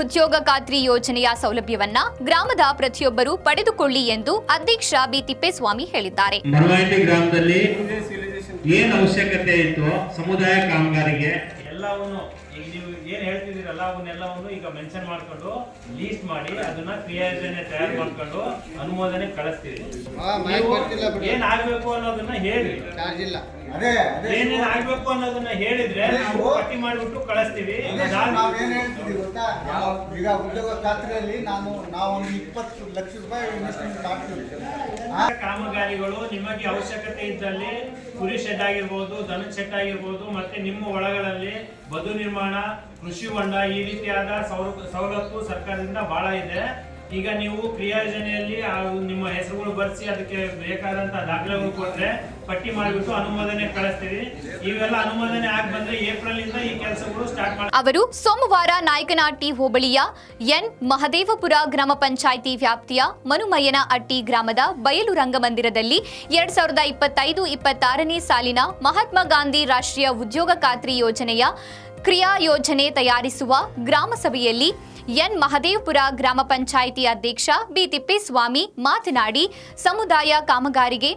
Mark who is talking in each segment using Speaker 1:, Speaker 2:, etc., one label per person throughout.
Speaker 1: ಉದ್ಯೋಗ ಖಾತ್ರಿ ಯೋಜನೆಯ ಸೌಲಭ್ಯವನ್ನ ಗ್ರಾಮದ ಪ್ರತಿಯೊಬ್ಬರು ಪಡೆದುಕೊಳ್ಳಿ ಎಂದು ಅಧ್ಯಕ್ಷ ಬಿ ತಿಪ್ಪೇಸ್ವಾಮಿ ಹೇಳಿದ್ದಾರೆ.
Speaker 2: ಮರವಾಂಡಿ ಗ್ರಾಮದಲ್ಲಿ ಏನ್ ಅವಶ್ಯಕತೆ ಇತ್ತು? ಸಮುದಾಯ ಕಾಮಗಾರಿಗೆ?
Speaker 3: ಎಲ್ಲವನ್ನು ಈಗ ನೀವು ಏನ್ ಹೇಳ್ತಿದ್ದೀರಲ್ಲ ಅವನ್ನೆಲ್ಲವನ್ನು ಈಗ ಮೆನ್ಷನ್ ಮಾಡ್ಕೊಂಡು ಲೀಸ್ಟ್ ಮಾಡಿ ಅದನ್ನ ಕ್ರಿಯಾಯೋಜನೆ ತಯಾರು ಮಾಡ್ಕೊಂಡು ಅನುಮೋದನೆ ಕಳಿಸ್ತೀವಿ. ಏನಾಗಬೇಕು ಅನ್ನೋದನ್ನ ಹೇಳಿ.
Speaker 4: ಅದೇ ಅದೇ
Speaker 3: ಏನೇನ್ ಆಗ್ಬೇಕು ಅನ್ನೋದನ್ನ ಹೇಳಿದ್ರೆ ನಾವು ಪಟ್ಟಿ ಮಾಡಿಬಿಟ್ಟು ಕಳಿಸ್ತೀವಿ.
Speaker 4: ನಾವೇನ್ ಹೇಳ್ತೀವಿ ಗೊತ್ತಾ? ನಾವು ಈಗ ಉದ್ಯೋಗ ಖಾತ್ರಿಯಲ್ಲಿ ನಾನು ನಾವೊಂದು ಇಪ್ಪತ್ತು ಲಕ್ಷ ರೂಪಾಯಿ ಇನ್ವೆಸ್ಟ್ಮೆಂಟ್ ಮಾಡ್ತೀವಿ. ಆ?
Speaker 3: ಕಾಮಗಾರಿಗಳು ನಿಮಗೆ ಅವಶ್ಯಕತೆ ಇದ್ದಲ್ಲಿ ಕುರಿ ಶೆಡ್ ಆಗಿರ್ಬೋದು ದನ ಶೆಡ್ ಆಗಿರ್ಬೋದು ಮತ್ತೆ ನಿಮ್ಮ ಒಳಗಳಲ್ಲಿ ಬದು ನಿರ್ಮಾಣ ಕೃಷಿ ಹೊಂಡ ಈ ರೀತಿಯಾದ ಸೌಲಭ್ಯ ಸವಲತ್ತು ಸರ್ಕಾರದಿಂದ ಬಹಳ ಇದೆ. ಈಗ ನೀವು ಕ್ರಿಯಾ ಯೋಜನೆಯಲ್ಲಿ ನಿಮ್ಮ ಹೆಸರುಗಳು ಬರ್ಸಿ ಅದಕ್ಕೆ ಬೇಕಾದಂತ ದಾಖಲೆಗಳು ಕೊಟ್ರೆ ಪಟ್ಟಿ ಮಾಡಿಬಿಟ್ಟು ಅನುಮೋದನೆ ಕಳಿಸ್ತೀವಿ. ಇವೆಲ್ಲ ಅನುಮೋದನೆ ಆಗಿ ಬಂದ್ರೆ ಏಪ್ರಿಲ್ ಇಂದ ಈ ಕೆಲಸಗಳು ಸ್ಟಾರ್ಟ್ ಮಾಡಿ
Speaker 1: ಅವರು ಸೋಮವಾರ ನಾಯಕನಹಟ್ಟಿ ಹೋಬಳಿಯ ಎನ್. ಮಹದೇವಪುರ ಗ್ರಾಮ ಪಂಚಾಯಿತಿ ವ್ಯಾಪ್ತಿಯ ಮನುಮಯ್ಯನ ಅಟ್ಟಿ ಗ್ರಾಮದ ಬಯಲು ರಂಗಮಂದಿರದಲ್ಲಿ ಎರಡ್ ಸಾವಿರದ ಇಪ್ಪತ್ತೈದು, ಇಪ್ಪತ್ತಾರನೇ ಸಾಲಿನ ಮಹಾತ್ಮ ಗಾಂಧಿ ರಾಷ್ಟ್ರೀಯ ಉದ್ಯೋಗ ಖಾತ್ರಿ ಯೋಜನೆಯ ಕ್ರಿಯಾ ಯೋಜನೆ ತಯಾರಿಸುವ ಗ್ರಾಮ ಸಭೆಯಲ್ಲಿ ಎನ್. ಮಹದೇವಪುರ ಗ್ರಾಮ ಪಂಚಾಯಿತಿ ಅಧ್ಯಕ್ಷ ಬಿ. ತಿಪ್ಪೇಸ್ವಾಮಿ ಮಾತನಾಡಿ, ಸಮುದಾಯ ಕಾಮಗಾರಿಗೆ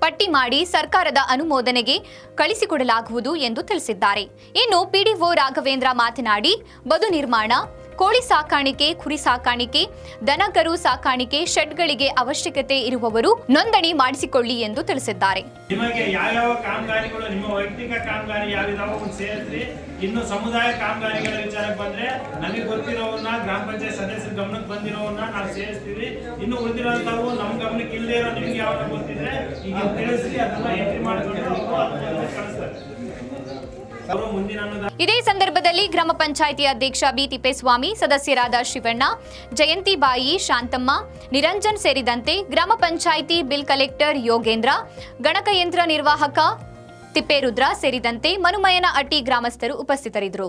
Speaker 1: ಪಟ್ಟಿ ಮಾಡಿ ಸರ್ಕಾರದ ಅನುಮೋದನೆಗೆ ಕಳಿಸಿಕೊಡಲಾಗುವುದು ಎಂದು ತಿಳಿಸಿದ್ದಾರೆ. ಇನ್ನು ಪಿಡಿಒ ರಾಘವೇಂದ್ರ ಮಾತನಾಡಿ, ಬದು ನಿರ್ಮಾಣ ಕೋಳಿ ಸಾಕಾಣಿಕೆ, ಕುರಿ ಸಾಕಾಣಿಕೆ ದನಕರು ಸಾಕಾಣಿಕೆ, ಶೆಡ್ಗಳಿಗೆ ಅವಶ್ಯಕತೆ ಇರುವವರು ನೋಂದಣಿ ಮಾಡಿಸಿಕೊಳ್ಳಿ ಎಂದು ತಿಳಿಸಿದ್ದಾರೆ.
Speaker 3: ನಿಮಗೆ ಯಾವ್ಯಾವ ಕಾಮಗಾರಿಗಳು, ನಿಮ್ಮ ವೈಯಕ್ತಿಕ ಕಾಮಗಾರಿ ಯಾವ್ಯಾವ ಸೇರಿಸಿ, ಇನ್ನು ಸಮುದಾಯ ಕಾಮಗಾರಿಗಳ ವಿಚಾರಕ್ಕೆ ಬಂದ್ರೆ ನಮಗೆ ಗೊತ್ತಿರೋವನ್ನ ಗ್ರಾಮ ಪಂಚಾಯತ್ ಸದಸ್ಯರ ಗಮನಕ್ಕೆ ಬಂದಿರೋವನ್ನ ನಾವು ಸೇರಿಸ್ತೀವಿ. ಇನ್ನು ಉಳಿದಿರೋಂಥವು ನಮ್ಮ ಗಮನಕ್ಕೆ ಇಲ್ಲದೆ ಇರೋ ನಿಮ್ಗೆ ಯಾವಾಗ ಗೊತ್ತಿದ್ರೆ ಈಗ ತಿಳಿಸಿ, ಅದನ್ನ ಎಂಟ್ರಿ ಮಾಡಿಕೊಂಡು ಕಳಿಸ್ತಾರೆ.
Speaker 1: ಇದೇ ಸಂದರ್ಭದಲ್ಲಿ ಗ್ರಾಮ ಪಂಚಾಯಿತಿ ಅಧ್ಯಕ್ಷ ಬಿ ತಿಪ್ಪೇಸ್ವಾಮಿ ಸದಸ್ಯರಾದ ಶಿವಣ್ಣ ಜಯಂತಿಬಾಯಿ ಶಾಂತಮ್ಮ ನಿರಂಜನ್ ಸೇರಿದಂತೆ ಗ್ರಾಮ ಪಂಚಾಯಿತಿ ಬಿಲ್ ಕಲೆಕ್ಟರ್ ಯೋಗೇಂದ್ರ ಗಣಕಯಂತ್ರ ನಿರ್ವಾಹಕ ತಿಪ್ಪೇರುದ್ರ ಸೇರಿದಂತೆ ಮನುಮಯನ ಅಟ್ಟಿ ಗ್ರಾಮಸ್ಥರು ಉಪಸ್ಥಿತರಿದ್ದರು.